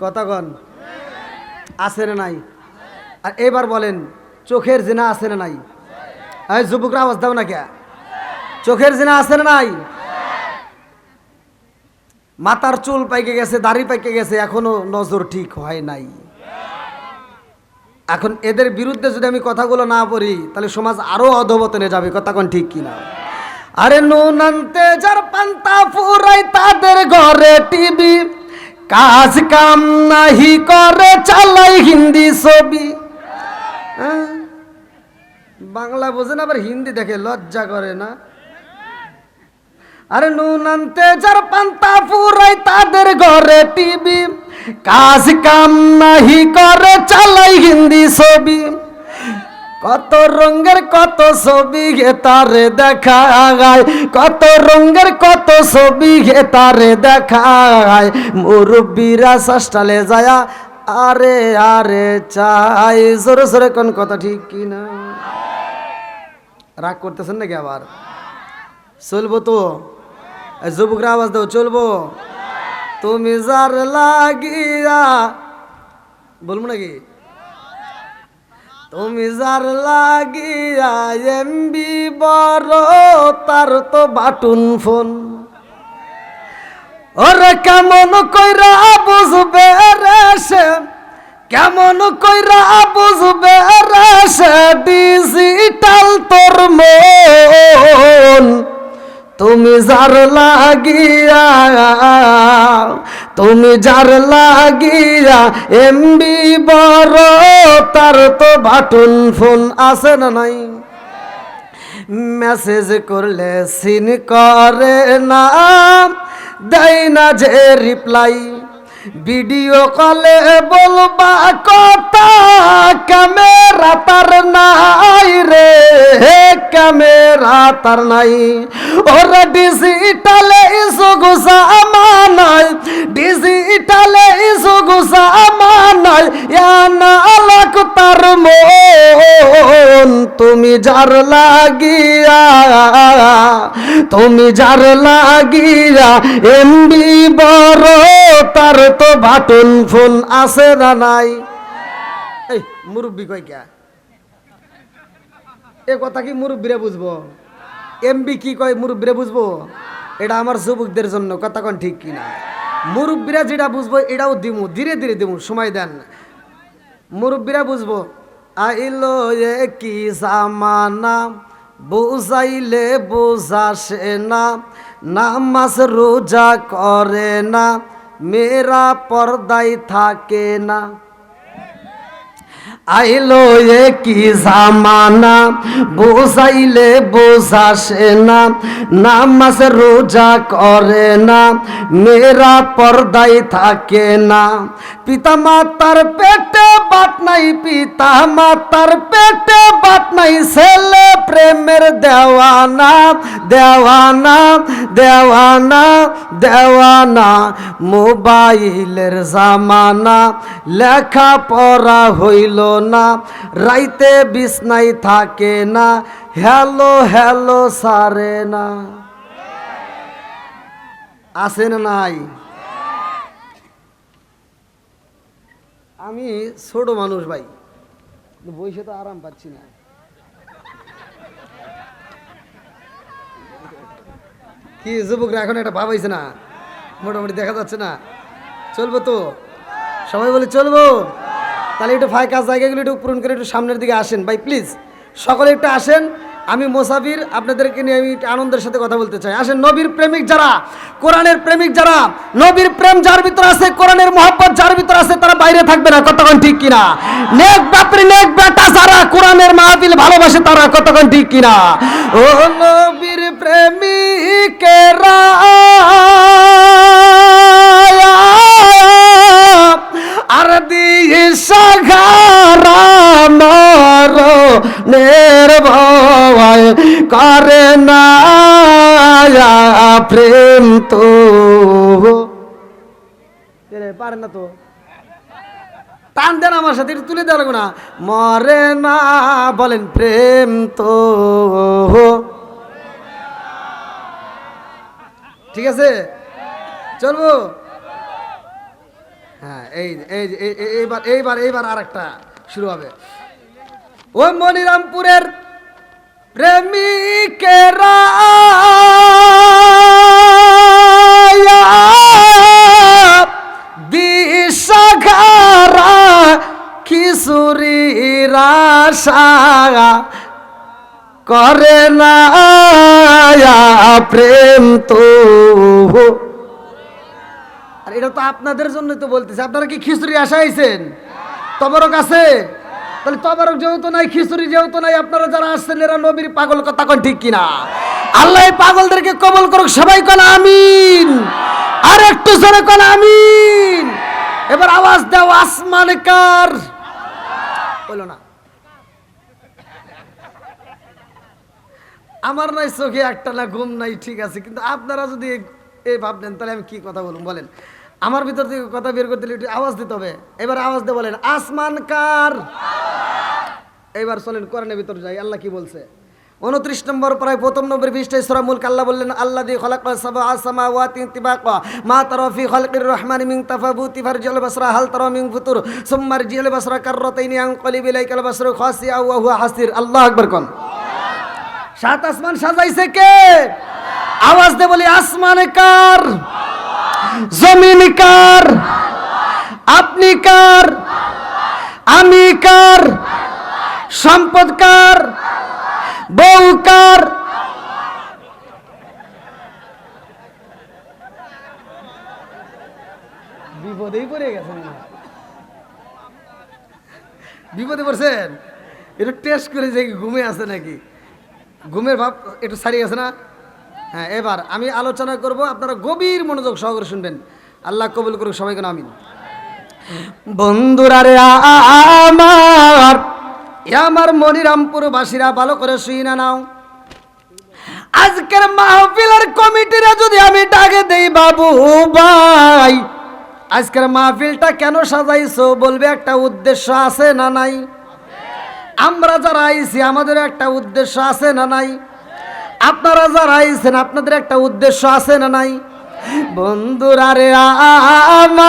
কতক্ষণ আছে না নাই? আর এবার বলেন, চোখের জেনা আছে না নাই? এই যুবকরা আওয়াজ দাও না কে? চোখের জেনা আছে না নাই? মাথার চুল পাইকে গেছে, দাড়ি পাইকে গেছে, এখনও নজর ঠিক হয় নাই। এখন এদের বিরুদ্ধে যদি আমি কথাগুলো না বলি তাহলে সমাজ আরও অধবতনে যাবে, কথা কোন ঠিক কিনা? আরে নুন আনতে যার পান্তা ফুরাই তাদের ঘরে টিভি। কাজ কাম নাহি করে, চালাই হিন্দি ছবি। হ্যাঁ? বাংলা বোঝে না, আবার হিন্দি দেখে লজ্জা করে না। আরে নুন আনতে যার পান্তা ফুরাই তাদের ঘরে টিভি। কাজ কাম নাহি করে, চালাই হিন্দি ছবি। কত রঙের কত ছবি তারে দেখায় কত রঙের কত ছবি তারে দেখায় মুরব্বীরা সাস্টালে যায়া আরে আরে চাই। জোরে জোরে কোন কথা ঠিক কিনা রাগ করতেছেন নাকি আবার? চলবো তো? যুবকরা আওয়াজ দাও, চলবো? তুমি যার লাগিয়া বলব নাকি? তুমি যার লাগিয়া এমবি বড়, তার তো বাটুন ফোন। ওরে কেমন কইরা বুঝবে রে কেমন কইরা বুঝবে রে ডিজিটাল তোর মন। তুমি যার লাগিয়া, তুমি যার লাগিয়া এমবি বড় তার তো বাটন ফোন আছে না নাই? মেসেজ করলে সিন করে না, দেয় না যে রিপ্লাই ভিডিও কলে বলবা কথা, ক্যামেরা তার নাই রে ক্যামেরা তার নাই। ওরা ডিজিটালে ইসুগুসা আমানাই ডিজিটালে ইসুগুসা আমানাই ইয়ানা আলাক তার মন, তুমি যার লাগিয়া, তুমি যার লাগিয়া, এমবি বড় তার তো বাটন ফোন আছে না নাই? মুরব্বী কয় কে? এ কথা কি মুরব্বীরে বুঝব? এমবি কি কয় মুরব্বীরে বুঝব? এটা আমার যুবকদের জন্য, কথা কন ঠিক কিনা? মুরব্বীরা যেটা বুঝব, এটাও দিমু, ধীরে ধীরে দিমু, সময় দেন। মুরব্বীরা বুঝব, আইলো এ কি জামানা, বুঝাইলে বুঝাসে না, নামাজ রোজা করে না মেয়েরা পর্দায় থাকে না। আইলো এ কি জামানা? বোঝাইলে বোঝাসে না। নামাজ রোজা করে না। মেয়েরা পর্দায় থাকে না। পিতা মাতার পেটে বাট নাই পিতা মাতার পেটে বাট নাই। ছেলে প্রেমের দেওয়ানা দেওয়ানা দেওয়ানা দেওয়ানা। মোবাইলের জামানা লেখা পড়া হইল না, রাইতে বিছনাই থাকে না, হ্যালো হ্যালো সারে না। আছে না নাই? আমি ছোট মানুষ ভাই বসে তো আরাম পাচ্ছি না। কি যুবকরা এখন একটা ভাবাইছে না? মোটামুটি দেখা যাচ্ছে না। চলবো তো? সবাই বলে চলবো। তাহলে একটু ফাঁকা জায়গাগুলো একটু পূরণ করে একটু সামনের দিকে আসেন। ভাই প্লিজ সকলে একটু আসেন। আমি মোসাফির, আপনাদেরকে নিয়ে আমি আনন্দের সাথে কথা বলতে চাই। আসেন, নবীর প্রেমিক যারা, কোরআনের প্রেমিক যারা, নবীর প্রেম যার ভিতর আছে, কোরআনের মহব্বত যার ভিতর আছে, তারা বাইরে থাকবে না, কতক্ষণ ঠিক কিনা? নেক বাপরে, নেক বেটা যারা কোরআনের মাহফিল ভালোবাসে, তারা কতক্ষণ ঠিক কিনা? ও নবীর প্রেমিকেরা। নির্ভয় করে না প্রেম তো পারে না তো। টান দেন আমার সাথে তুলে দেওয়া লাগবে না। মরে না বলেন প্রেম তো। ঠিক আছে? চলবো? হ্যাঁ এই- এইবার এইবার এইবার আর একটা শুরু হবে। ওই মনিরামপুরের প্রেমিকেরা। বিষঘারা কিশোরীর আশা করে না, প্রেম তো। আর এটা তো আপনাদের জন্য তো বলতেছে। আপনারা কি খিচুড়ি আসা আইছেন তবরক আছে তাহলে তবরক যেহেতু নাই, খিচুড়ি যেহেতু নাই, আপনারা যারা আসছেন এরা নবীর পাগল কথা কন ঠিক কিনা? আল্লাহ পাগলদেরকে কবল করুক, সবাই কন আমিন। আর একটু জোরে কন আমিন। এবার আওয়াজ দাও, আসমান কার? বলো না। আমার নাই, চোখে একটা না, ঘুম নাই, ঠিক আছে, কিন্তু আপনারা যদি এই ভাবলেন তাহলে আমি কি কথা বলুন বলেন। আমার ভিতর থেকে কথা বের করতে একটু আওয়াজ দিতে হবে। এবার আওয়াজ দিয়ে বলেন, আসমান কার? এবার চলেন কোরআনের ভিতর যাই, আল্লাহ কি বলছে? উনত্রিশ নম্বর প্রায় প্রথম নম্বর বিশটাই সূরা মুলক আল্লাহ বললেন আল্লাহ দি খলাক সাবা সামাওয়াতি তিবাকা মা তারা ফি খালকির রহমানি মিন তাফাবুতি ফারজিল বাসরা, হাল তারা মিন ফুতুর, সুম্মা রজিল বাসরা কাররাতাইনি আনকালিব ইলাইকাল বাসরু খাসিয়া ওয়া হুয়া হাসির। আল্লাহ আকবার কোন। সাত আসমান সাজাইছে কে? আওয়াজ দে বলি, আসমান কার? জমিন কার? আপনি কার? আমি কার? সম্পদ কার? বউ কার? বিপদেই পড়ে গেছেন বিপদে পড়ছেন? একটু টেস্ট করে যে ঘুমে আছে নাকি? ঘুমের ভাব একটু সারিয়ে আছে না? হ্যাঁ এবার আমি আলোচনা করব, আপনারা গভীর মনোযোগ সহকারে শুনবেন। আল্লাহ কবুল করুক সবাই কেন আমিন। বন্ধুরা রে, আমার আমার মনিরামপুর বাসীরা ভালো করে শুই না নাও। আজকের মাহফিলের কমিটিরা যদি আমি ডাকে দেই, বাবু ভাই, আজকের মাহফিলটা কেন সাজাইছো? বলবে, একটা উদ্দেশ্য আছে না নাই? আমরা যারা আইছি আমাদের একটা উদ্দেশ্য আছে না নাই? আপনারা যারা আইছেন, আপনাদের একটা উদ্দেশ্য আছে না নাই? বন্ধুরা রে আমার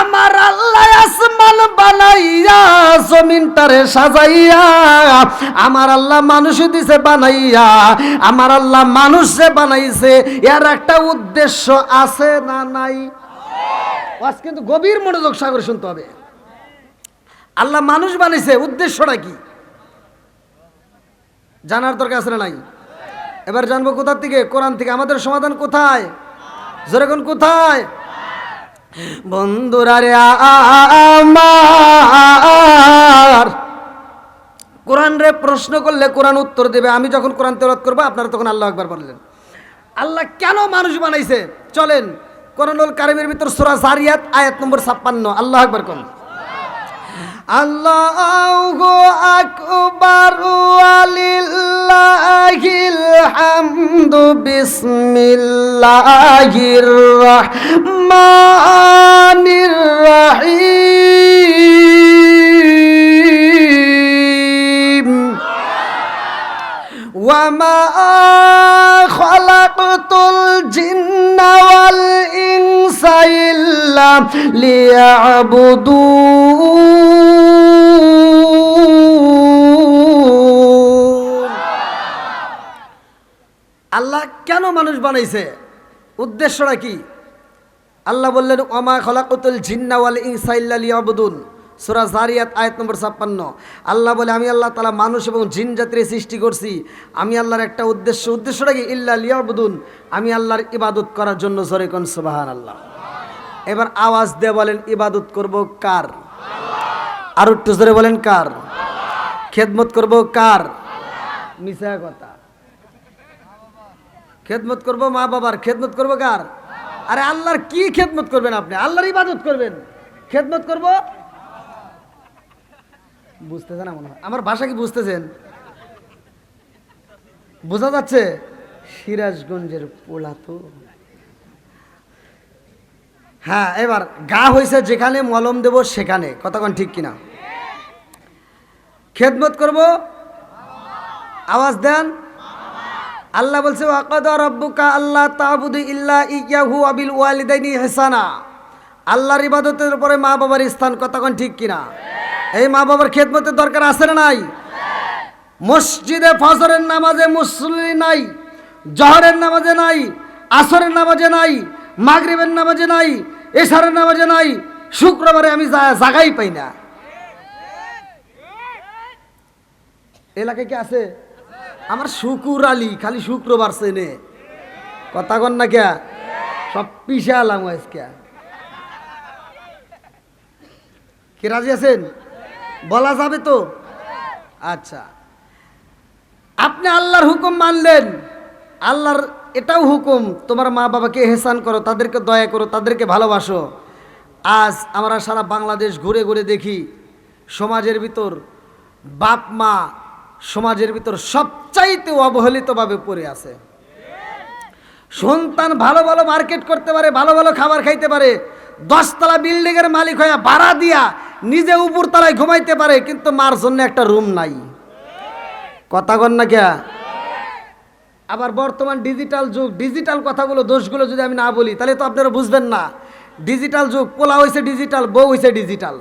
আমার আল্লাহ আসমান বানাইয়া, জমিনটারে সাজাইয়া, আমার আল্লাহ মানুষ দিছে বানাইয়া, আমার আল্লাহ মানুষে বানাইছে, এর একটা উদ্দেশ্য আছে না নাই? আজ কিন্তু গভীর মনোযোগ সাগর শুনতে হবে। আল্লাহ মানুষ বানিয়েছে, উদ্দেশ্যটা কি? জানার দরকার আছে নাই? এবার জানব কোথার থেকে? কোরআন থেকে। আমাদের সমাধান কোথায়? যেরকম কোথায়? বন্ধুরা রে আমার। কোরআন রে প্রশ্ন করলে কোরআন উত্তর দেবে। আমি যখন কোরআন তেলাওয়াত করব, আপনারা তখন আল্লাহ একবার বললেন। আল্লাহ কেন মানুষ বানাইছে? চলেন, কোরআনুল কারিমের ভিতর সূরা জারিয়াত, আয়াত নম্বর 56 আল্লাহ একবার কোন। আল্লাহ আকবর আলিল্লাহিল হামদু, বিসমিল্লাহির রহমানির রহিম। ওয়া মা খালাকতুল জিন্না ওয়াল ইনসা ইল্লা লিয়াবুদুন আল্লাহ কেন মানুষ বানাইছে? উদ্দেশ্যটা কি? আল্লাহ বললেন, ওমা খলাকুতুল জিন্নাওয়াল ইনসাইল্লা লিয়াবুদুন। সুরা জারিয়াত আয়াত নম্বর ছাপ্পান্ন। আল্লাহ বলে, আমি আল্লাহ তালা মানুষ এবং জিন জাতির সৃষ্টি করছি। আমি আল্লাহর একটা উদ্দেশ্য। উদ্দেশ্যটা কি? ইল্লা লিয়াবুদুন। আমি আল্লাহর ইবাদত করার জন্য জোরে কোন সুবাহান আল্লাহ এবার আওয়াজ দিয়ে বলেন, ইবাদত করব কার? আর একটু জোরে বলেন, কার? খেদমত করব কার? মিশা কথা। খেদমত করব মা বাবার, খেদমত করব কার? আরে আল্লাহর কি খেদমত করবেন আপনি? আল্লাহর ইবাদত করবেন। খেদমত করব? বুঝতেছেন মনে হয়? আমার ভাষা কি বুঝতেছেন? বোঝা যাচ্ছে সিরাজগঞ্জের পোলা তো হ্যাঁ এবার গা হয়েছে যেখানে মলম দেব সেখানে। কতক্ষণ ঠিক কিনা? খেদমত করব? আওয়াজ দেন। আল্লাহ বলছে আল্লাহ ইয়াহু আবিল হেসানা আল্লাহর ইবাদতের উপরে মা বাবার স্থান কতক্ষণ ঠিক কিনা? এই মা বাবার খেদমতের দরকার আছে না নাই? মসজিদে ফজরের নামাজে মুসলি নাই, জহরের নামাজে নাই, আসরের নামাজে নাই, মাগরিবের নামাজে নাই, এশারের নামাজে নাই, শুক্রবারে আমি জাগাই পাই না। এলাকায় কি আছে? আমার শুকুর আলী, খালি শুক্রবার সেনে কথা কন না কে সব পিছে আলাম কি রাজি আছেন? বলা যাবে তো? আচ্ছা। আপনি আল্লাহর হুকুম মানলেন। আল্লাহর এটাও হুকুম, তোমার মা বাবাকে হেসান করো, তাদেরকে দয়া করো, তাদেরকে ভালোবাসো। আজ আমরা সারা বাংলাদেশ ঘুরে ঘুরে দেখি, সমাজের ভিতর বাপ মা সমাজের ভিতর সবচাইতে অবহেলিতভাবে পড়ে আছে। সন্তান ভালো ভালো মার্কেট করতে পারে, ভালো ভালো খাবার খাইতে পারে, দশতলা বিল্ডিংয়ের মালিক হয়ে ভাড়া দিয়া নিজে উপর তলায় ঘুমাইতে পারে, কিন্তু মার জন্য একটা রুম নাই। কথা কন না কে আবার বর্তমান ডিজিটাল যুগ, ডিজিটাল কথাগুলো, দোষগুলো যদি আমি না বলি, তাহলে তো আপনারা বুঝবেন না। ডিজিটাল যুগ, পোলা হয়েছে ডিজিটাল, বউ হয়েছে ডিজিটাল,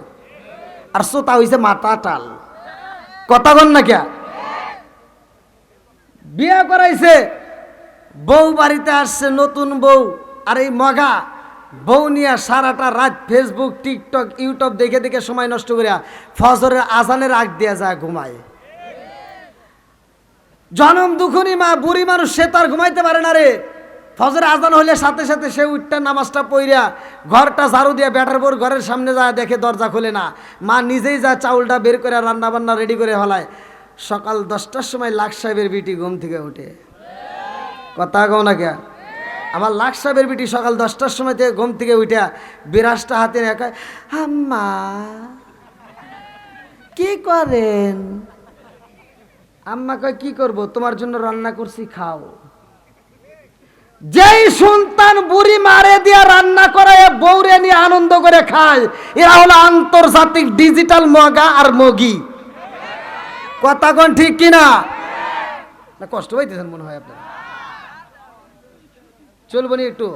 আর শ্রোতা হয়েছে মাতা টাল কথা কন না কে বিয়ে করাইছে। বউ বাড়িতে আসছে নতুন বউ আর এই মগা। বউ নিয়ে সারাটা রাত ফেসবুক টিকটক ইউটিউব দেখে দেখে সময় নষ্ট করিয়া ফজরের আজানের আগ দিয়া যায় ঘুমায়। জনম দুখুনি মা, বুড়ি মানুষ, সে তার ঘুমাইতে পারে না রে। ফজর আজান হলে সাথে সাথে সে উঠটা, নামাজটা পইরা ঘরটা ঝাড়ু দিয়ে ব্যাটার পর ঘরের সামনে যায়, দেখে দরজা খোলে না। মা নিজেই যা চাউলটা বের করে রান্না বান্না রেডি করে ফেলায় সকাল দশটার সময় লাখ সাহেবের বিটি ঘুম থেকে উঠে। কথা কও না কে আমার লাখ সাহেবের বিটি সকাল দশটার সময় থেকে ঘুম থেকে উঠে বিরাসটা হাতে কয়, আম্মা কি করেন? আম্মা কয় কি করব? তোমার জন্য রান্না করছি খাও। যেই সন্তান বুড়ি মারে দিয়া রান্না করে বৌরে নিয়ে আনন্দ করে খায় এরা হলো আন্তর্জাতিক ডিজিটাল মগা আর মগি। কথা কোন ঠিক কিনা? না, কষ্ট হইতেছেন মনে হয় আপনার। চলবো নি একটু?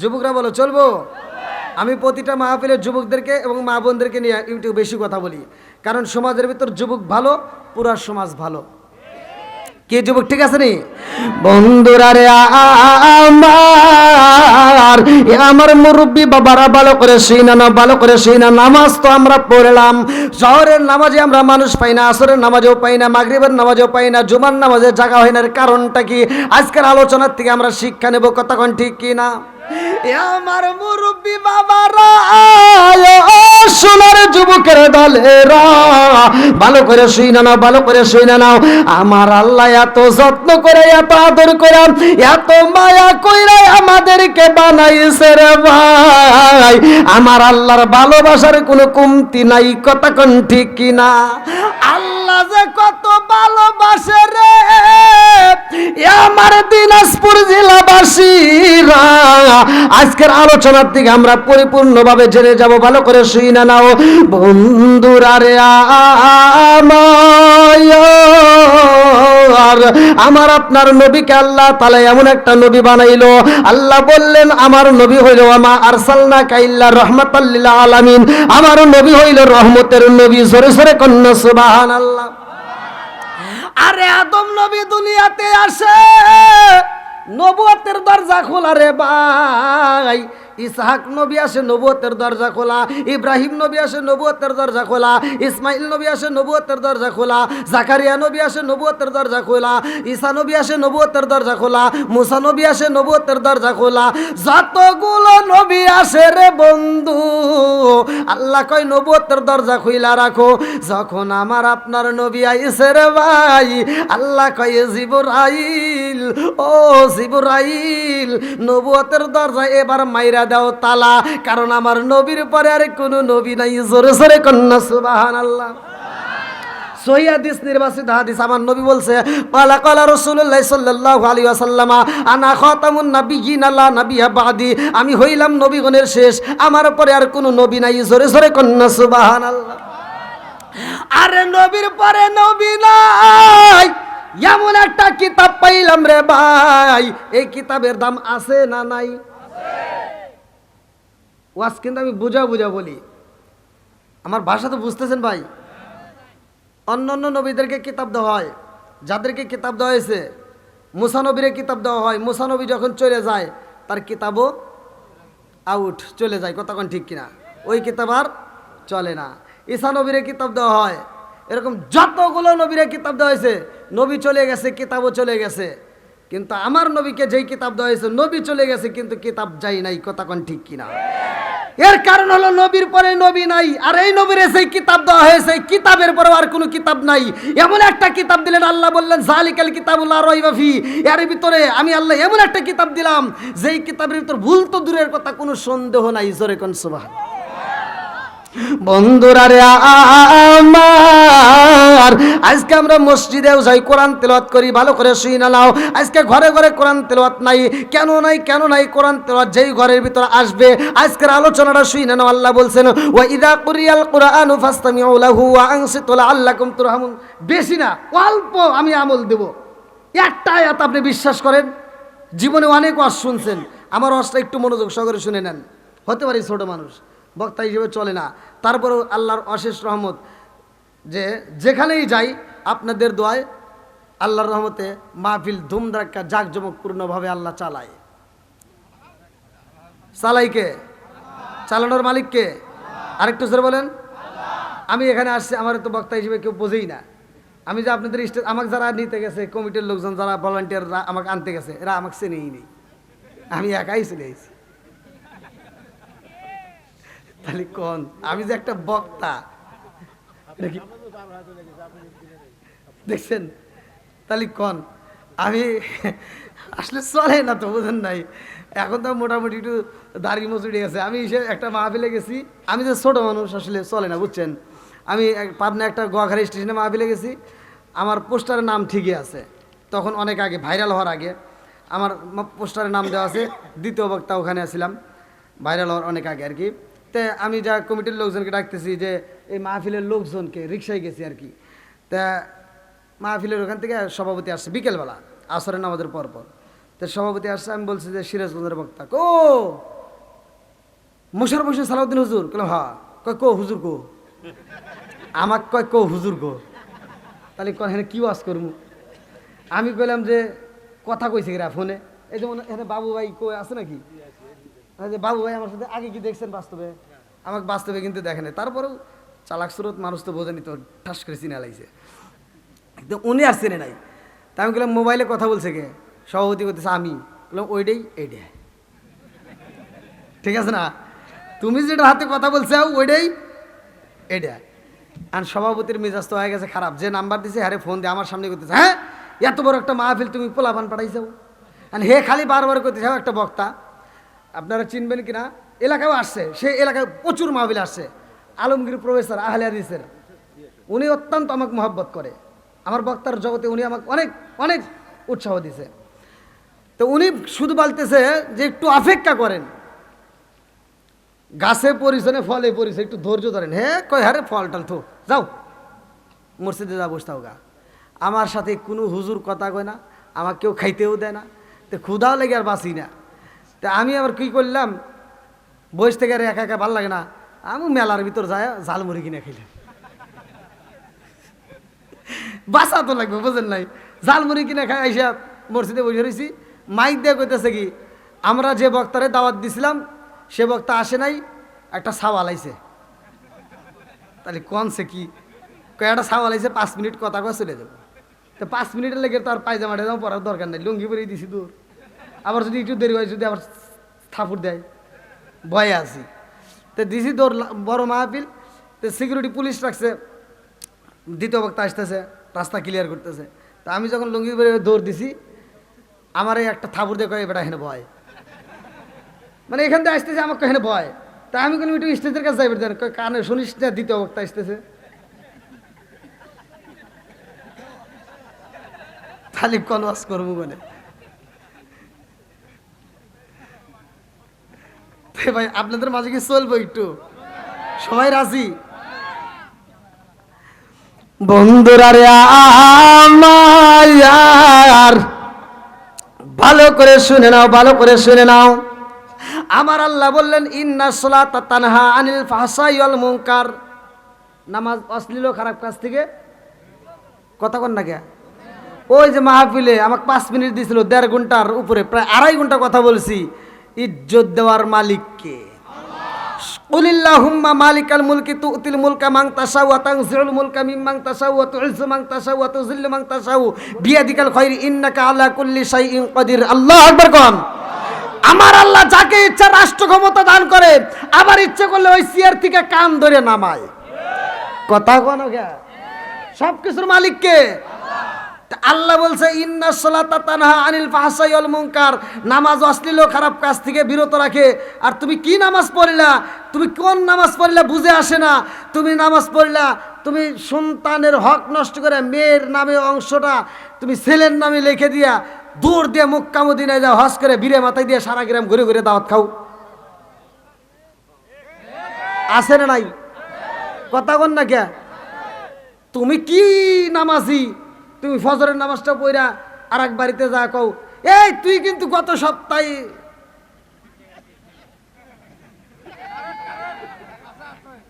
যুবকরা বলো, চলবো? আমি প্রতিটা মাহফিলের যুবকদেরকে এবং মা বোনদেরকে নিয়ে ইউটিউব বেশি কথা বলি। কারণ সমাজের ভিতর যুবক ভালো, পুরা সমাজ ভালো। কে যুবক, ঠিক আছে নি? বন্ধুরা রে আমার এ আমার মুরব্বী বাবারা ভালো করে সেই না ভালো করে সেই না, নামাজ তো আমরা পড়লাম। শহরের নামাজে আমরা মানুষ পাই না, আসরের নামাজেও পাই না, মাগরিবের নামাজেও পাই না, জুমার নামাজে জায়গা হয় না কারণটা কি? আজকের আলোচনার থেকে আমরা শিক্ষা নেব কতক্ষণ ঠিক কি না? আমার মুরব্বী বাবারা সোনার যুবকের দলেরা, ভালো করে শুই না নাও, ভালো করে শুই না নাও। আমার আল্লাহ এত যত্ন করে, এত আদর করে, এত মায়া কইরা আমাদেরকে বানাইছে রে ভাই। আমার আল্লাহর ভালোবাসার কোনো কমতি নাই কতক্ষণ ঠিক কিনা? আল্লাহ যে কত ভালোবাসে রে আমার দিনাজপুর জেলাবাসীরা। আজকের আলোচনার দিকে আমরা পরিপূর্ণভাবে জেনে যাব। ভালো করে শুই না নাও। বন্ধুরা রে আমার আমার আপনার নবীকে আল্লাহ তালা এমন একটা নবী বানাইলো। আল্লাহ বললেন, আমার নবী হইল আমা আরসালনা কাইল্লা রহমাতাল্লিল আলামিন। আমার নবী হইল রহমতের নবী। সরে সরে কন্যা সুবাহান আল্লাহ আরে আদম নবী দুনিয়াতে আসে। নবুয়তের দরজা খোলা রে ভাই। ইসহাক নবী আসে নবুয়তের দরজা খোলা, ইব্রাহিম নবী আসে নবুয়তের দরজা খোলা ইসমাইল নবী আসে নবুয়তের দরজা খোলা, জাকারিয়া নবী আসে নবুয়তের দরজা খোলা, ঈসা নবী আসে নবুয়তের দরজা খোলা, মুসা নবী আসে নবুয়তের দরজা খোলা। যতগুলো নবী আসে রে বন্ধু, আল্লাহ কয় নবুয়তের দরজা খুইলা রাখো। যখন আমার আপনার নবী আইসে রে ভাই, আল্লাহ কয় জিবরাইল, ও জিবরাইল, নবুয়তের দরজা এবার মাইরা দাও তালা, কারণ আমার নবীর পরে আর কোনো নবী নাই। জোরে জোরে কন্যা সুবাহান আল্লাহ নির্বাচিত হাদিস। আমার নবী বলছে কালা কালা রাসূলুল্লাহ সাল্লাল্লাহু আলাইহি ওয়াসাল্লামা, আনা খাতামুন বাদি। আমি হইলাম নবীগণের শেষ, আমার পরে আর কোনো নবী নাই। জোরে জোরে কন্যা, সুবহানাল্লাহ। আরে নবীর পরে নবী নাই। এমন একটা কিতাব পাইলাম রে ভাই। এই কিতাবের দাম আছে না নাই? ওয়াজ কিন্তু আমি বোঝা বুঝা বলি। আমার ভাষা তো বুঝতেছেন ভাই? অন্য অন্য নবীদেরকে কিতাব দেওয়া হয়। যাদেরকে কিতাব দেওয়া হয়েছে মুসানবীরে কিতাব দেওয়া হয়। মুসানবী যখন চলে যায়, তার কিতাবও আউট চলে যায়। কতক্ষণ ঠিক কিনা? ওই কিতাব আর চলে না। ঈসা নবীরে কিতাব দেওয়া হয়। এরকম যতগুলো নবীরে কিতাব দেওয়া হয়েছে, নবী চলে গেছে, কিতাবও চলে গেছে। কিন্তু আমার নবীকে যেই কিতাব দেওয়া হয়েছে, নবী চলে গেছে, কিন্তু কিতাব যাই নাই। কতক্ষণ ঠিক কিনা? এর কারণ হলো নবীর পরে নবী নাই, আর এই নবীর সেই কিতাব দেওয়া হয়েছে কিতাবের পরে আর কোনো কিতাব নাই। এমন একটা কিতাব দিলেন, আল্লাহ বললেন জালিকাল কিতাবুল্লাহ রহিবাফি এর ভিতরে আমি আল্লাহ এমন একটা কিতাব দিলাম, যেই কিতাবের ভিতর ভুল তো দূরের কথা, কোনো সন্দেহ নাই, জোরে কোন সুবাহ আমার। আজকে আমরা যাই কোরআন করি, ভালো করে শুই না নাও। আজকে ঘরে ঘরে কোরআন নাই। কেন নাই কেন নাই? কোরআন যেই ঘরের আসবে, আজকের আলোচনাটা শুই না নাও, আল্লাহ বলছেন, ওয়া ইদা কুরিয়াল কুরআনু বেশি না, অল্প আমি আমল দেব। একটা আপনি বিশ্বাস করেন? জীবনে অনেক শুনছেন। আমার ওয়াজটা একটু মনোযোগ সহকারে শুনে নেন। হতে পারি ছোট মানুষ। বক্তা হিসেবে চলে না। তারপরেও আল্লাহর অশেষ রহমত যে যেখানেই যাই, আপনাদের দোয়ায় আল্লাহর রহমতে মাহফিল ধুমধাক্কা জাঁকজমকপূর্ণভাবে আল্লাহ চালায়। চালাইকে চালানোর মালিককে আরেকটু স্যার বলেন। আমি এখানে আসছি, আমার তো বক্তা হিসেবে কেউ বোঝেই না। আমি যে আপনাদের স্টেজ আমাকে যারা নিতে গেছে, কমিটির লোকজন যারা ভলান্টিয়াররা আমাকে আনতে গেছে, এরা আমাকে চেনেই নেই। আমি একাই চলে এসেছি তাহলে কোন? আমি যে একটা বক্তা। দেখছেন? তাহলে কোন? আমি আসলে চলে না তো, বোঝেন নাই। এখন তো মোটামুটি একটু দাড়ি মজুরি গেছে আমি এসে একটা মাহফিলে গেছি। আমি যে ছোট মানুষ, আসলে চলে না, বুঝছেন? আমি পাবনা একটা গোয়াখালী স্টেশনে মাহফিলে গেছি। আমার পোস্টারের নাম ঠিকই আছে। তখন অনেক আগে, ভাইরাল হওয়ার আগে। আমার পোস্টারের নাম দেওয়া আছে। দ্বিতীয় বক্তা ওখানে আসছিলাম ভাইরাল হওয়ার অনেক আগে আর কি। তে আমি যা কমিটির লোকজনকে ডাকতেছি যে এই মাহফিলের লোকজনকে রিক্সায় গেছি আর কি। তা মাহফিলের ওখান থেকে সভাপতি আসছে বিকেলবেলা, আসরের নামাজের পর পর। তো সভাপতি আসছে, আমি বলছি যে, সিরাজগঞ্জের বক্তা, কো? মুশার বসে সালাউদ্দিন হুজুর? কলাম হা কয়, কো হুজুর কো? আমাক কয়, কো হুজুর কো? তাহলে কয় হ্যাঁ কি ওয়াজ করব আমি কইলাম যে, কথা কইছে কিরা ফোনে। এই যেমন এখানে বাবু ভাই কই, আছে নাকি? বাবু ভাই আমার সাথে আগে কি দেখছেন বাস্তবে? আমাকে বাস্তবে কিন্তু দেখে নাই। তারপরেও চালাক সুরত মানুষ তো বোঝেনি তো ঠাস করে চিনে লাইছে একদম উনি আর চেনে নাই। তা আমি বললাম, মোবাইলে কথা বলছে কে? সভাপতি করতেছে আমি। বললাম, ওইটাই এইটা ঠিক আছে না? তুমি যেটা হাতে কথা বলছো, ওইটাই এটা আর সভাপতির মেজাজ তো হয়ে গেছে খারাপ। যে নাম্বার দিছে হ্যাঁ ফোন দিয়ে আমার সামনে করতেছে। হ্যাঁ এত বড় একটা মাহফিল তুমি পোলাপান পাঠাইছো। আর হে খালি বারবার করতেছে একটা বক্তা। আপনারা চিনবেন কিনা? এলাকাও আসছে, সেই এলাকায় প্রচুর মাহফিল আসছে। আলমগীর প্রফেসর আহলে হাদিসের। উনি অত্যন্ত আমাকে মহব্বত করে। আমার বক্তার জগতে উনি আমাকে অনেক অনেক উৎসাহ দিছে। তো উনি শুধু বলতেছে যে একটু অপেক্ষা করেন। গাছে পরিছনে ফলে পরিছে একটু ধৈর্য ধরেন। হ্যাঁ কয়, হারে ফল টাল থো, যাও। মসজিদে যা বসতাও গা। আমার সাথে কোনো হুজুর কথা কয় না, আমাকে কেউ খাইতেও দেয় না। তো ক্ষুধাও লেগে আর বাঁচি না। তা আমি আবার কী করলাম বয়স থেকে আর একা একা ভালো লাগে না। আমি মেলার ভিতর যায় ঝালমুড়ি কিনে খাইলাম বাঁচা তো লাগবে, বুঝেন নাই? ঝালমুড়ি কিনে খাই আইসা মসজিদে বসে রয়েছি মাইক দিয়ে কইতেছে কি, আমরা যে বক্তারে দাওয়াত দিছিলাম, সে বক্তা আসে নাই, একটা সাওয়াল আইছে। তাহলে কোন সে কি? একটা সাওয়াল আইছে, পাঁচ মিনিট কথা কয়ে চলে যাব। তো পাঁচ মিনিটের লেগে তার পায়জামা টাইজামা পরার দরকার নাই, লুঙ্গি পরেই দিছি দূর। আবার যদি একটু দেরি হয়, যদি আবার থাপুর দেয়। ভয়ে আছি। তো দিছি তোর বড় মাহফিল তো সিকিউরিটি পুলিশ রাখছে দ্বিতীয় বক্তা আসতেছে রাস্তা ক্লিয়ার করতেছে। তা আমি যখন লুঙ্গি পরে দৌড় দিছি আমার এই একটা থাপুর কয়ে বেটা হেনে ভয়। মানে এখান থেকে আসতেছে আমাকে এখানে ভয়। তা আমি কোনো একটু স্টেজের কাছে যাই কয়, কানে শুনিস না? দ্বিতীয় বক্তা আসতেছে। তালিব কনওয়াস করব বলে। ভাই, আপনাদের মাঝে কি চলবো একটু? সবাই রাজি? বন্ধুরা রে আমার ভালো করে শুনে নাও, ভালো করে শুনে নাও। আমার আল্লাহ বললেন, ইন্না সলাতা তানহা আনিল ফাহসাই ওয়াল মুনকার। নামাজ অশ্লীল খারাপ কাজ থেকে? কথা কন না কে? ওই যে মাহফিলে আমাকে পাঁচ মিনিট দিয়েছিল দেড় ঘণ্টার উপরে, প্রায় আড়াই ঘণ্টা কথা বলছি। ইজ্জত দেওয়ার মালিককে। মালিকাল মুলকি মুলকা মুলকা ইন্নাকা আলা কুল্লি আল্লাহু আমার আল্লাহ যাকে ইচ্ছা রাষ্ট্র ক্ষমতা দান করে, আবার ইচ্ছে করলে ওই চেয়ার থেকে কান ধরে নামায়। কথা কোন সব কিছুর মালিক কে তা আল্লাহ বলছে আনিল মুনকার। নামাজ অশ্লীল খারাপ কাজ থেকে বিরত রাখে। আর তুমি কি নামাজ পড়িলা? তুমি কোন নামাজ পড়িলা বুঝে আসে না। তুমি নামাজ পড়িলা, তুমি সন্তানের হক নষ্ট করে মেয়ের নামে অংশটা তুমি ছেলের নামে লিখে দিয়া দূর দিয়ে মক্কা মদিনায় যাও, হজ করে বীরে মাথায় দিয়ে সারা গ্রাম ঘুরে ঘুরে দাওয়াত খাও। আছে না নাই? কথা কন না কে? তুমি কি নামাজি? তুমি ফজরের নামাজটা পড়া আর এক বাড়িতে যা কও। এই, তুই কিন্তু গত সপ্তাহে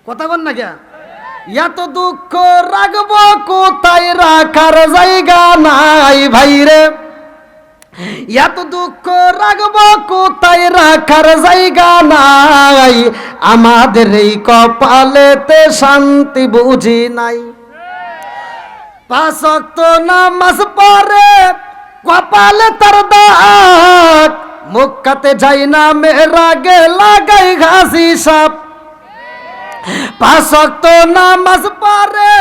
কথা বল না কে? এত দুঃখ রাখব কোথায়? রাখার জায়গা নাই ভাই রে। এত দুঃখ রাখব কোথায়? রাখার জায়গা নাই। আমাদের এই কপালেতে শান্তি বুঝি নাই। পাঁচ অক্ত নামাজ পরে কপালে তার দাগ। মুখাতে যাই না মেরা গে লাগাই ঘাসি সাপ। পাঁচ অক্ত নামাজ পরে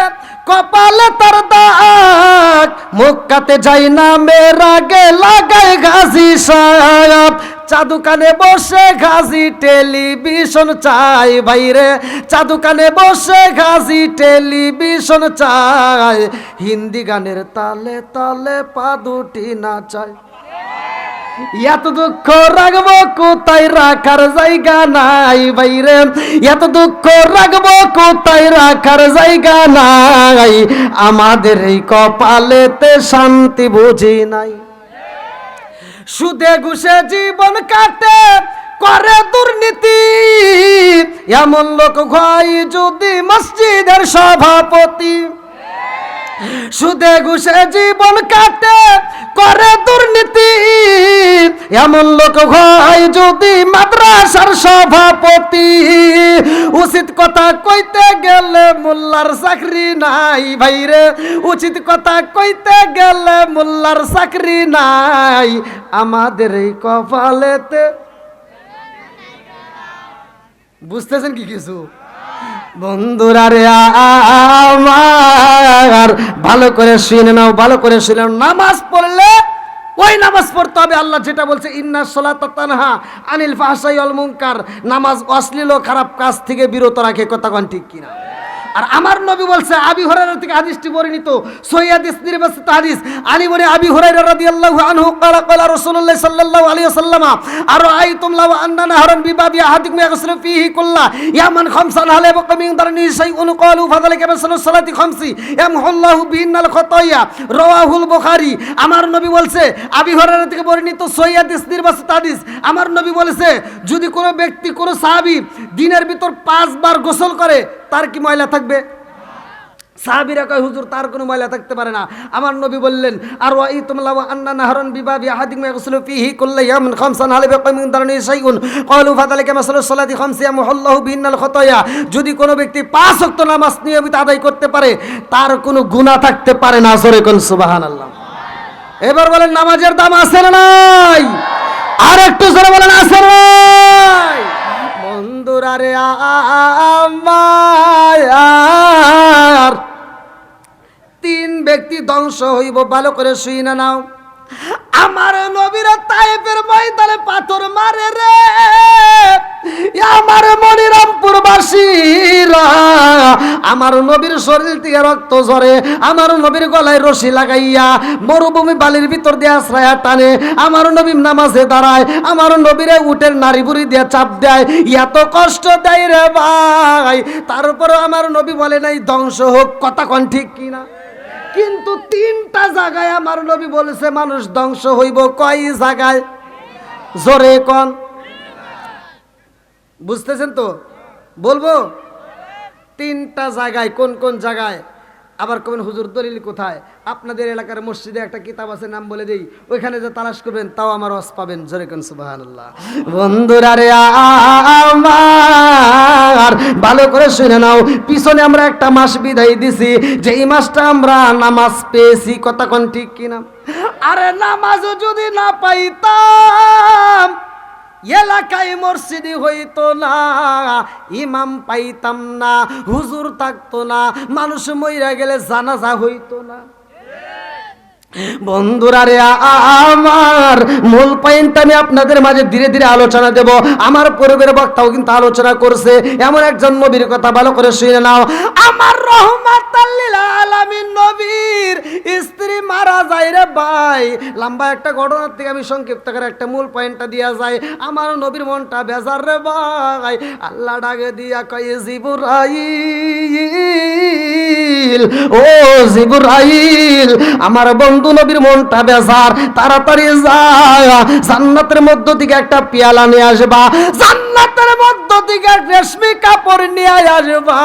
কপালে তার দাগ। মুখাতে যাই না মেরা গে লাগাই ঘাসি সাপ। চাদুকানে বসে গাজি টেলিভিশন চাই বাইরে চাদুকানে বসে গাজি টেলিভিশন চাই। হিন্দি গানের তালে তালে পা দুটি নাচায় এত দুঃখ রাখব কোথায় রাখার জায়গা নাই বাইরে এত দুঃখ রাখব কোথায় রাখার জায়গা নাই। আমাদের এই কপালেতে শান্তি বুঝি নাই। সুদে ঘুষে জীবন কাটে, করে দুর্নীতি। এমন লোক হয় যদি মসজিদের সভাপতি। সুদে ঘুষে জীবন কাটে, করে দুর্নীতি। এমন লোক হয় যদি মাদ্রাসার সভাপতি। উচিত কথা কইতে গেলে মোল্লার চাকরি নাই ভাইরে। উচিত কথা কইতে গেলে মোল্লার চাকরি নাই। আমাদের এই কপালেতে। বুঝতেছেন কি কিছু? বন্ধুরা রে আমার, ভালো করে শুনে নাও, ভালো করে শুনে নামাজ পড়লে ওই নামাজ পড়তে হবে, আল্লাহ যেটা বলছে, ইন্না সোলা তানহা আনিল ফাহসাই অল নামাজ অশ্লীল খারাপ কাজ থেকে বিরত রাখে কথাগণ ঠিক কিনা? আর আমার নবী বলছে, আবি হুরায়রা থেকে হাদিসটি বর্ণিত সহিহাদিস নির্বাচিত হাদিস। আলী বলে, আবি হুরায়রা রাদিয়াল্লাহু আনহু, ক্বালা ক্বালা রাসূলুল্লাহ সাল্লাল্লাহু আলাইহি ওয়াসাল্লাম আর আইতুম লাও আন্না নাহরান বিবাবি আহাদিকুম ইয়াগসিলু ফীহি কুল্লা, ইয়ামান খামসান হালে বকমিন দারনি শাইউন ক্বালু ফাযালিকা মাসালু সালাতি খামসি, ইয়ামহুল্লাহু বিহিন্নাল খতায়া রাওয়াহুল বুখারী। আমার নবী বলছে, আবি হুরায়রা থেকে বর্ণিত সহিহাদিস নির্বাচিত হাদিস। আমার নবী বলেছে, যদি কোনো ব্যক্তি, কোনো সাহাবী দিনের ভিতর পাঁচবার গোসল করে তার কি ময়লা থাকবে? সাহাবিরা কয়, হুজুর, তার কোনো ময়লা থাকতে পারে না। আমার নবী বললেন, আর ওয়াই তুমলা আন্না নাহরান বিবাবি আহাদিম ইয়াগসিলু ফীহি কুল্লা ইয়ামিন খামসান হালি বিকামিন দারনি শাইউন। ক্বালু ফাদালিকা মাসালু সালাতি খামসি মুহাল্লাহু বিন্নাল খতায়া। যদি কোনো ব্যক্তি পাঁচ ওয়াক্ত নামাজ নিয়মিত আদায় করতে পারে, তার কোনো গুনাহ থাকতে পারে না। জোরে কোন সুবহানাল্লাহ। এবার বলেন, নামাজের দাম আছে না নাই? আর একটু জোরে বলেন, আছে না নাই? বন্ধুরা আমার তিন ব্যক্তি ধ্বংস হইব ভালো করে শুই না নাও। আমার নবীরা তাইফের ময়দানে পাথর মারে রে। আমার মনিরামপুর বাসীরা আমার নবীর শরীর থেকে রক্ত ঝরে, আমার নবীর গলায় রশি লাগাইয়া মরুভূমি বালির ভিতর দিয়ে আশ্রয়া টানে, আমার নবী নামাজে দাঁড়ায়, আমার নবীরে উটের নারী বুড়ি দিয়ে চাপ দেয়, এত কষ্ট দেয় রে ভাই। তারপরে আমার নবী বলে নাই, ধ্বংস হোক কথা কন ঠিক কিনা? কিন্তু তিনটা জায়গায় আমার নবী বলেছে, মানুষ ধ্বংস হইব। কয় জায়গায়? জোরে কন। বুঝতেছেন তো? বলব? তিনটা জায়গায়, কোন কোন জায়গায়? আবার কবেন, হুজুর, দলিল কোথায়? আপনাদের এলাকার মসজিদে একটা কিতাব আছে, নাম বলে দেই। ওইখানে যে তালাশ করবেন, তাও আমার রস পাবেন। জোরে কোন, সুবহানাল্লাহ। বন্ধুরা রে, আমার, ভালো করে শুনে নাও। পিছনে আমরা একটা মাস বিদায় দিছি। যে এই মাসটা আমরা নামাজ পেয়েছি, কথা কোন ঠিক কিনা? আরে নামাজও যদি না পাইতাম এলাকায় মসজিদি হইতো না, ইমাম পাইতাম না, হুজুর থাকতো না, মানুষ মইরা গেলে জানাজা হইতো না। বন্ধুরা রে, আমার মূল পয়েন্ট আমি আপনাদের মাঝে ধীরে ধীরে আলোচনা দেব। আমার পূর্বের বক্তাও কিন্তু আলোচনা করছে। এমন একজন নবীর কথা ভালো করে শুনে নাও। আমার রহমাত আলামিন নবীর স্ত্রী মারা যায় রে ভাই। লম্বা একটা ঘটনার থেকে আমি সংক্ষিপ্ত করে একটা মূল পয়েন্টটা দিয়া যায় আমার নবীর মনটা বেজার রে ভাই। আল্লাহ ডাকে দিয়া কয়ে, জিবুরাইল, ও জিবুরাইল, আমার বন্ধু নবীর মনটা বেজার, তাড়াতাড়ি যায়। জান্নাতের মধ্য থেকে একটা পেয়ালা নিয়ে আসবা, জান্নাতের মধ্য থেকে রেশমি কাপড় নিয়ে আসবা।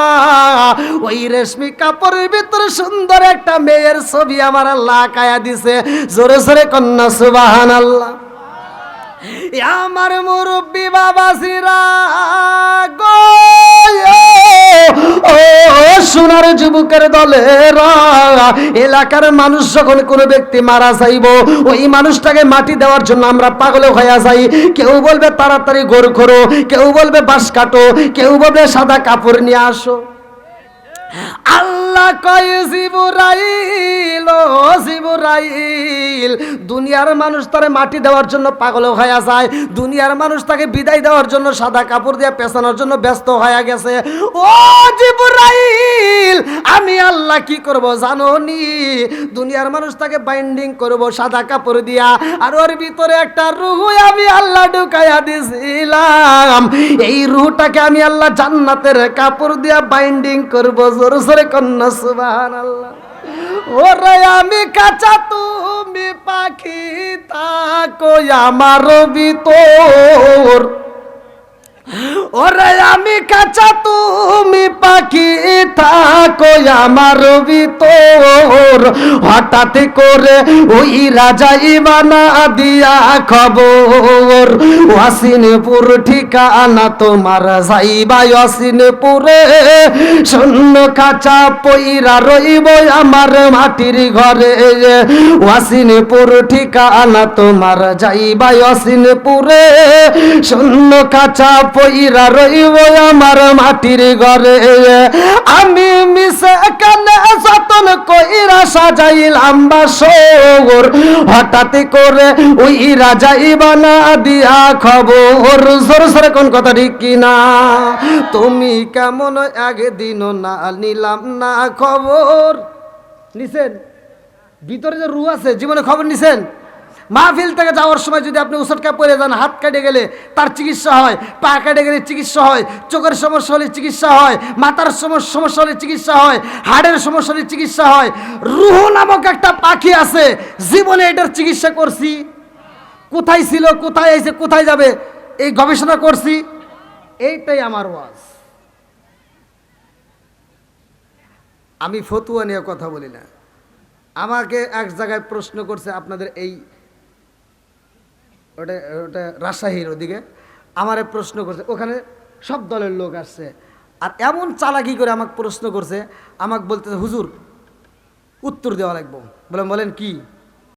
ওই রেশমি কাপড়ের ভিতরে সুন্দর একটা মেয়ের ছবি আমার আল্লাহ কায়া দিছে। জোরে জোরে কন্যা সুবাহান আল্লাহ আমার মুরব্বী বাবাসিরা গো ও সোনার যুবকের দলের, এলাকার মানুষ যখন কোনো ব্যক্তি মারা যাইব, ওই মানুষটাকে মাটি দেওয়ার জন্য আমরা পাগলে হইয়া যাই। কেউ বলবে তাড়াতাড়ি গোর করো কেউ বলবে বাঁশ কাটো, কেউ বলবে সাদা কাপড় নিয়ে আসো। আল্লাহ কয় জিবুরাইল, ও জিবুরাইল, দুনিয়ার মানুষ তারে মাটি দেওয়ার জন্য পাগল হয়ে যায়, দুনিয়ার মানুষ তাকে বিদায় দেওয়ার জন্য সাদা কাপড় দিয়ে পেছানোর জন্য ব্যস্ত হয়ে গেছে। ও জিবুরাইল, আমি আল্লাহ কি করব জানো নি? দুনিয়ার মানুষ তাকে বাইন্ডিং করব সাদা কাপড় দিয়া, আর ওর ভিতরে একটা রুহু আমি আল্লাহ ঢুকাইয়া দিছিলাম। এই রুহটাকে আমি আল্লাহ জান্নাতের কাপড় দিয়া বাইন্ডিং করব জোরে জোরে কন্যা সুবাহান আল্লাহ ওরে আমি কাঁচা তুমি পাখি তাকো আমার ভিতর। ওরে আমি কাঁচা, তুমি পাখি, থাকো আমার ভিতর। হঠাৎ করে ওই রাজা ইবানা দিয়া খবর, ওয়াসিনপুর ঠিকানা তোমার যাইবা ওয়াসিনপুরে। শূন্য কাঁচা পইরা রইব আমার মাটির ঘরে। ওয়াসিনপুর ঠিকানা তোমার যাইবা ওয়াসিনপুরে। শূন্য কাঁচা পইরা রইব আমার মাটির ঘরে। আমি মিশে কানে কইরা সাজাইলাম হঠাৎ করে ওই ইবানা দিয়া খবর। জোর সরে কোন কথা ঠিক কিনা? তুমি কেমন আগে দিন না নিলাম না খবর। নিছেন? ভিতরে যে রু আছে, জীবনে খবর নিছেন? মাহফিল থেকে যাওয়ার সময় যদি আপনি উসটকা পরে যান, হাত কেটে গেলে তার চিকিৎসা হয়, পা কেটে গেলে চিকিৎসা হয়, চোখের সমস্যা হলে চিকিৎসা হয়, মাথার সমস্যা হলে চিকিৎসা হয়, হাড়ের সমস্যা হলে চিকিৎসা হয়, রুহ নামক একটা পাখি আছে, জীবনে এটার চিকিৎসা করছি। কোথায় ছিল, কোথায় এসে, কোথায় যাবে, এই গবেষণা করছি। এইটাই আমার ওয়াজ। আমি ফতুয়া নিয়ে কথা বলি না। আমাকে এক জায়গায় প্রশ্ন করছে আপনাদের এই ওটা ওটা রাজশাহীর ওদিকে, আমারে প্রশ্ন করছে, ওখানে সব দলের লোক আসছে। আর এমন চালাকি করে আমাকে প্রশ্ন করছে, আমাকে বলতে হুজুর, উত্তর দেওয়া লাগবো। বলেন বলেন কি?